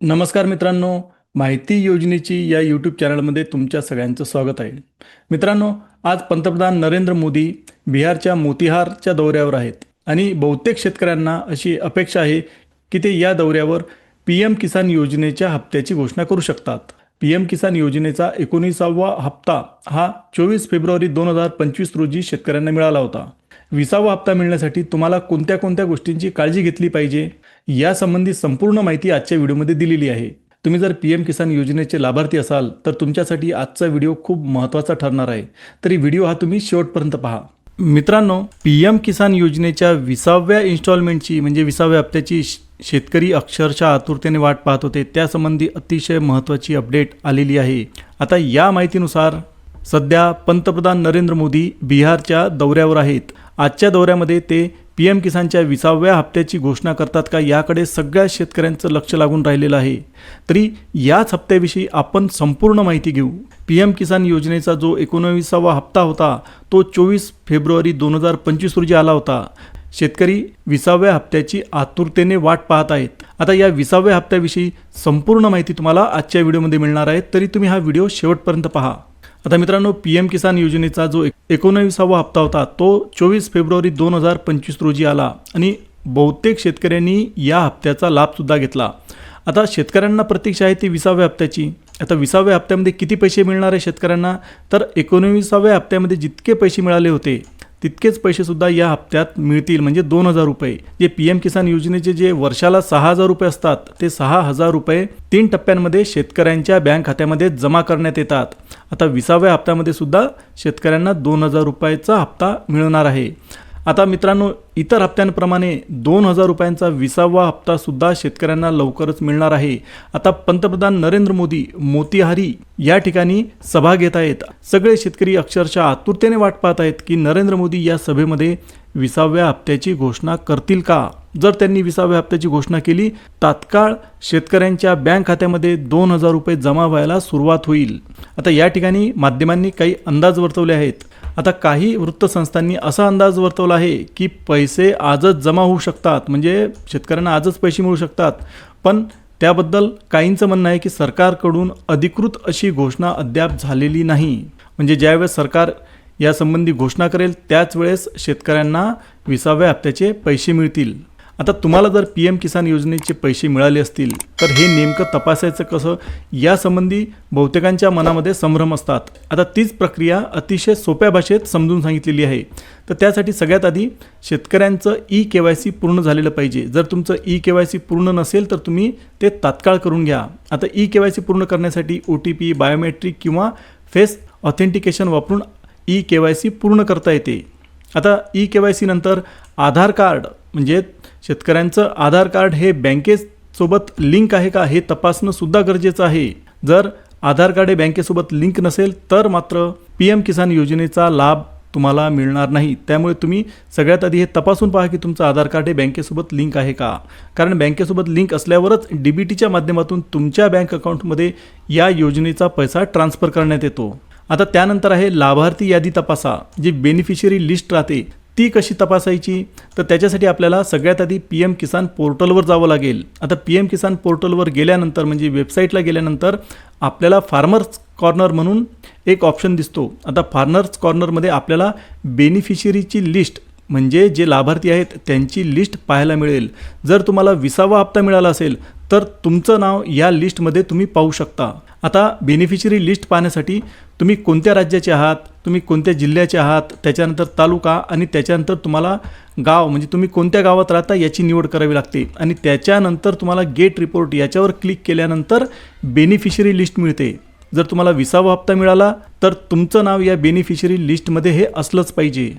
नमस्कार मित्रांनो माहिती योजनेची या यूट्यूब चॅनलमध्ये तुमच्या सगळ्यांचं स्वागत आहे. मित्रांनो आज पंतप्रधान नरेंद्र मोदी बिहारच्या मोतिहारच्या दौऱ्यावर आहेत आणि बहुतेक शेतकऱ्यांना अशी अपेक्षा आहे की ते या दौऱ्यावर पी एम किसान योजनेच्या हप्त्याची घोषणा करू शकतात. पी एम किसान योजनेचा एकोणीसावा हप्ता हा चोवीस फेब्रुवारी दोन हजार पंचवीस रोजी शेतकऱ्यांना मिळाला होता. विसावा हप्ता मिळण्यासाठी तुम्हाला कोणत्या कोणत्या गोष्टींची काळजी घेतली पाहिजे? यासंबंधी संपूर्ण माहिती आजच्या व्हिडिओमध्ये दिलेली आहे. तुम्ही जर पी एम किसान योजनेचे लाभार्थी असाल तर तुमच्यासाठी आजचा व्हिडिओ खूप महत्त्वाचा ठरणार आहे. तरी व्हिडिओ हा तुम्ही शेवटपर्यंत पहा. मित्रांनो पी एम किसान योजनेच्या विसाव्या इन्स्टॉलमेंटची म्हणजे विसाव्या हप्त्याची श- शेतकरी अक्षरशः आतुरतेने वाट पाहत होते. त्यासंबंधी अतिशय महत्त्वाची अपडेट आलेली आहे. आता या माहितीनुसार सध्या पंतप्रधान नरेंद्र मोदी बिहारच्या दौऱ्यावर आहेत. आजच्या दौऱ्यामध्ये ते पी एम किसानच्या विसाव्या हप्त्याची घोषणा करतात का याकडे सगळ्या शेतकऱ्यांचं लक्ष लागून राहिलेलं आहे. तरी याच हप्त्याविषयी आपण संपूर्ण माहिती घेऊ. पी एम किसान योजनेचा जो एकोणविसावा हप्ता होता तो चोवीस फेब्रुवारी दोन हजार पंचवीस रोजी आला होता. शेतकरी विसाव्या हप्त्याची आतुरतेने वाट पाहत आहेत. आता या विसाव्या हप्त्याविषयी संपूर्ण माहिती तुम्हाला आजच्या व्हिडिओमध्ये मिळणार आहे. तरी तुम्ही हा व्हिडिओ शेवटपर्यंत पहा. आता मित्रांनो पी एम किसान योजनेचा जो एकोणविसावा हप्ता होता तो चोवीस फेब्रुवारी दोन हजार पंचवीस रोजी आला आणि बहुतेक शेतकऱ्यांनी या हप्त्याचा लाभसुद्धा घेतला. आता शेतकऱ्यांना प्रतीक्षा आहे ती विसाव्या हप्त्याची. आता विसाव्या हप्त्यामध्ये किती पैसे मिळणार आहे शेतकऱ्यांना? तर एकोणविसाव्या हप्त्यामध्ये जितके पैसे मिळाले होते तितकेच पैसेसुद्धा या हप्त्यात मिळतील. म्हणजे दोन हजार रुपये. जे पी एम किसान योजनेचे जे वर्षाला सहा हजार रुपये असतात ते सहा हजार रुपये तीन टप्प्यांमध्ये शेतकऱ्यांच्या बँक खात्यामध्ये जमा करण्यात येतात. आता विसाव्या हप्त्यामध्ये सुद्धा शेतकऱ्यांना दोन हजार रुपयाचा हप्ता मिळणार आहे. आता मित्रांनो इतर हप्त्यांप्रमाणे दोन हजार रुपयांचा विसावा हप्तासुद्धा शेतकऱ्यांना लवकरच मिळणार आहे. आता पंतप्रधान नरेंद्र मोदी मोतीहारी या ठिकाणी सभा घेत आहेत. सगळे शेतकरी अक्षरशः आतुरतेने वाट पाहत आहेत की नरेंद्र मोदी या सभेमध्ये विसाव्या हप्त्याची घोषणा करतील का? जर त्यांनी विसाव्या हप्त्याची घोषणा केली तात्काळ शेतकऱ्यांच्या बँक खात्यामध्ये दोन हजार रुपये जमा व्हायला सुरुवात होईल. आता या ठिकाणी माध्यमांनी काही अंदाज वर्तवले आहेत. आता काही वृत्तसंस्थांनी असा अंदाज वर्तवला आहे की पैसे आजच जमा होऊ शकतात म्हणजे शेतकऱ्यांना आजच पैसे मिळू शकतात. पण त्याबद्दल काहींचं म्हणणं आहे की सरकारकडून अधिकृत अशी घोषणा अद्याप झालेली नाही. म्हणजे ज्यावेळेस सरकार यासंबंधी घोषणा करेल त्याच वेळेस शेतकऱ्यांना विसाव्या हप्त्याचे पैसे मिळतील. आता तुम्हाला जर पी एम किसान योजनेचे पैसे मिळाले असतील तर हे नेमकं तपासायचं कसं? यासंबंधी बहुतेकांच्या मनामध्ये संभ्रम असतात. आता तीच प्रक्रिया अतिशय सोप्या भाषेत समजून सांगितलेली आहे. तर त्यासाठी सगळ्यात आधी शेतकऱ्यांचं ई के वाय सी पूर्ण झालेलं पाहिजे. जर तुमचं ई के वाय सी पूर्ण नसेल तर तुम्ही ते तात्काळ करून घ्या. आता ई के वाय सी पूर्ण करण्यासाठी ओ टी पी बायोमेट्रिक किंवा फेस ऑथेंटिकेशन वापरून ई के वाय सी पूर्ण करता येते. आता ई के वाय सी नंतर आधार कार्ड म्हणजे शेतकऱ्यांचं आधार कार्ड हे बँकेसोबत लिंक आहे का हे तपासणं सुद्धा गरजेचं आहे. जर आधार कार्ड हे बँकेसोबत लिंक नसेल तर मात्र पी एम किसान योजनेचा लाभ तुम्हाला मिळणार नाही. त्यामुळे तुम्ही सगळ्यात आधी हे तपासून पहा की तुमचं आधार कार्ड हे बँकेसोबत लिंक आहे का. कारण बँकेसोबत लिंक असल्यावरच डी बी टीच्या माध्यमातून तुमच्या बँक अकाउंटमध्ये या योजनेचा पैसा ट्रान्सफर करण्यात येतो. आता त्यानंतर आहे लाभार्थी यादी तपासा जी बेनिफिशरी लिस्ट राहते ती कशी तपासायची? तर त्याच्यासाठी आपल्याला सगळ्यात आधी पी एम किसान पोर्टलवर जावं लागेल. आता पी एम किसान पोर्टलवर गेल्यानंतर म्हणजे वेबसाईटला गेल्यानंतर आपल्याला फार्मर्स कॉर्नर म्हणून एक ऑप्शन दिसतो. आता फार्मर्स कॉर्नरमध्ये आपल्याला बेनिफिशरीची लिस्ट म्हणजे जे लाभार्थी आहेत त्यांची लिस्ट पाहायला मिळेल. जर तुम्हाला विसावा हप्ता मिळाला असेल तर तुमचं नाव या लिस्टमध्ये तुम्ही पाहू शकता. आता बेनिफिशरी लिस्ट पाहण्यासाठी तुम्ही कोणत्या राज्याचे आहात तुम्ही कोणत्या जिल्ह्याचे आहात त्याच्यानंतर तालुका आणि त्याच्यानंतर तुम्हाला गाव म्हणजे तुम्ही कोणत्या गावात राहता याची निवड करावी लागते. आणि त्याच्यानंतर तुम्हाला गेट रिपोर्ट याच्यावर क्लिक केल्यानंतर बेनिफिशरी लिस्ट मिळते. जर तुम्हाला विसावा हप्ता मिळाला तर तुमचं नाव या बेनिफिशरी लिस्टमध्ये हे असलंच पाहिजे.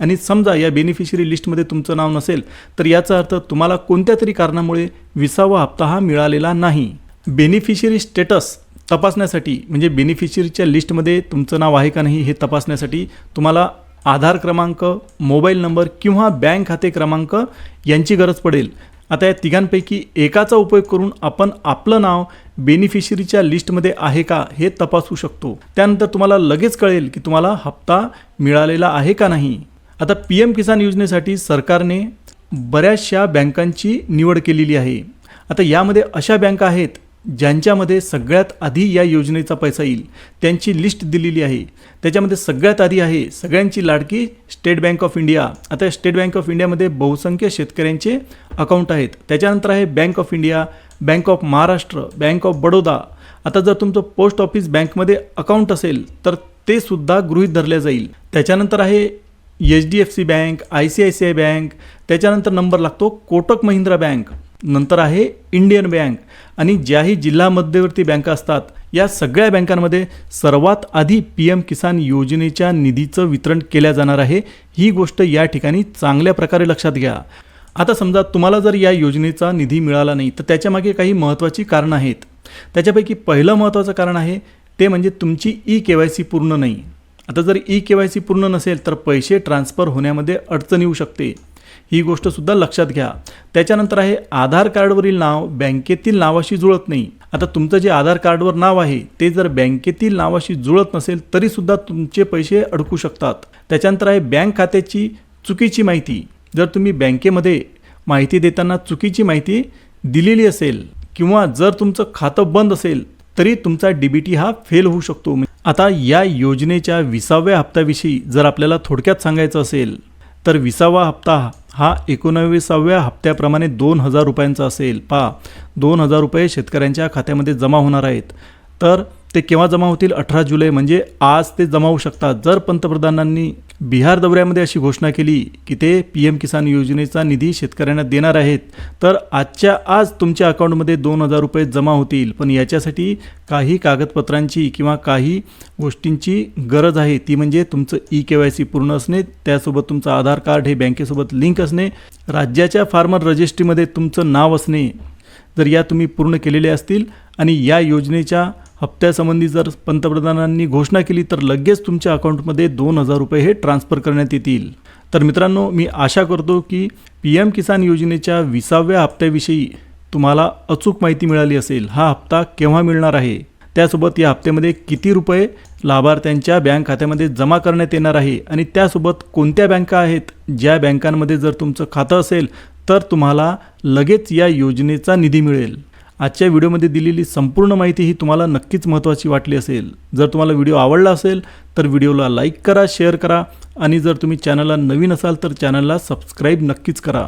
आणि समजा या बेनिफिशरी लिस्टमध्ये तुमचं नाव नसेल तर याचा अर्थ तुम्हाला कोणत्या तरी कारणामुळे विसावा हप्ता हा मिळालेला नाही. बेनिफिशरी स्टेटस तपासण्यासाठी म्हणजे बेनिफिशरीच्या लिस्टमध्ये तुमचं नाव आहे का नाही हे तपासण्यासाठी तुम्हाला आधार क्रमांक मोबाईल नंबर किंवा बँक खाते क्रमांक यांची गरज पडेल. आता या तिघांपैकी एकाचा उपयोग करून आपण आपलं नाव बेनिफिशरीच्या लिस्टमध्ये आहे का हे तपासू शकतो. त्यानंतर तुम्हाला लगेच कळेल की तुम्हाला हप्ता मिळालेला आहे का नाही. आता पी एम किसान योजनेसाठी सरकारने बऱ्याचशा बँकांची निवड केलेली आहे. आता यामध्ये अशा बँका आहेत ज्यांच्यामध्ये सगळ्यात आधी या योजनेचा पैसा येईल. त्यांची लिस्ट दिलेली आहे. त्याच्यामध्ये सगळ्यात आधी आहे सगळ्यांची लाडकी स्टेट बँक ऑफ इंडिया. आता स्टेट बँक ऑफ इंडियामध्ये बहुसंख्य शेतकऱ्यांचे अकाउंट आहेत. त्याच्यानंतर आहे bank of India bank of Maharashtra bank of Baroda. आता जर तुमचं पोस्ट ऑफिस बँकमध्ये अकाउंट असेल तर ते सुद्धा गृहीत धरले जाईल. त्याच्यानंतर आहे H D F C bank I C I C I bank त्याच्यानंतर नंबर लागतो कोटक महिंद्रा बँक. नंतर आहे इंडियन बँक. आणि ज्याही जिल्हा मध्यवर्ती बँका असतात या सगळ्या बँकांमध्ये सर्वात आधी पी एम किसान योजनेच्या निधीचं वितरण केल्या जाणार आहे. ही गोष्ट या ठिकाणी चांगल्या प्रकारे लक्षात घ्या. आता समजा तुम्हाला जर या योजनेचा निधी मिळाला नाही तर त्याच्यामागे काही महत्त्वाची कारणं आहेत. त्याच्यापैकी पहिलं महत्त्वाचं कारण आहे ते म्हणजे तुमची ई के वाय सी पूर्ण नाही. आता जर ई के वाय सी पूर्ण नसेल तर पैसे ट्रान्सफर होण्यामध्ये अडचण येऊ शकते. ही गोष्टसुद्धा लक्षात घ्या. त्याच्यानंतर आहे आधार कार्डवरील नाव बँकेतील नावाशी जुळत नाही. आता तुमचं जे आधार कार्डवर नाव आहे ते जर बँकेतील नावाशी जुळत नसेल तरीसुद्धा तुमचे पैसे अडकू शकतात. त्याच्यानंतर आहे बँक खात्याची चुकीची माहिती. जर तुम्ही बँकेमध्ये माहिती देताना चुकीची माहिती दिलेली असेल किंवा जर तुमचं खातं बंद असेल तरी तुमचा डी बी टी हा फेल होऊ शकतो. आता या योजनेच्या विसाव्या हप्त्याविषयी जर आपल्याला थोडक्यात सांगायचं असेल तर विसावा हप्ता हा एकोणविसाव्या हप्त्याप्रमाणे दोन हजार रुपयांचा असेल. पा दोन हजार रुपये शेतकऱ्यांच्या खात्यामध्ये जमा होणार आहेत. तर ते केव्हा जमा होतील? अठरा जुलै. म्हणजे आज ते जमा होऊ शकतात. जर पंतप्रधानांनी बिहार दौऱ्यामध्ये अशी घोषणा केली की ते पी एम किसान योजनेचा निधी शेतकऱ्यांना देणार आहेत तर आजच्या आज तुमच्या अकाउंटमध्ये दोन हजार रुपये जमा होतील. पण याच्यासाठी काही कागदपत्रांची किंवा काही गोष्टींची गरज आहे. ती म्हणजे तुमचं ई के वाय सी पूर्ण असणे त्यासोबत तुमचं आधार कार्ड हे बँकेसोबत लिंक असणे राज्याच्या फार्मर रजिस्ट्रीमध्ये तुमचं नाव असणे. जर या तुम्ही पूर्ण केलेले असतील आणि या योजनेच्या हप्त्यासंबंधी जर पंतप्रधानांनी घोषणा केली तर लगेच तुमच्या अकाउंटमध्ये दोन हजार रुपये हे ट्रान्सफर करण्यात येतील. तर मित्रांनो मी आशा करतो की पी एम किसान योजनेच्या विसाव्या हप्त्याविषयी तुम्हाला अचूक माहिती मिळाली असेल. हा हप्ता केव्हा मिळणार आहे? त्यासोबत या हप्त्यामध्ये किती रुपये लाभार्थ्यांच्या बँक खात्यामध्ये जमा करण्यात येणार आहे? आणि त्यासोबत कोणत्या बँका आहेत? ज्या बँकांमध्ये जर तुमचं खातं असेल तर तुम्हाला लगेच या योजनेचा निधी मिळेल. आजच्या व्हिडिओमध्ये दिलेली संपूर्ण माहिती ही तुम्हाला नक्कीच महत्त्वाची वाटली असेल. जर तुम्हाला व्हिडिओ आवडला असेल तर व्हिडिओला लाईक करा शेअर करा आणि जर तुम्ही चॅनलला नवीन असाल तर चॅनलला सबस्क्राईब नक्कीच करा.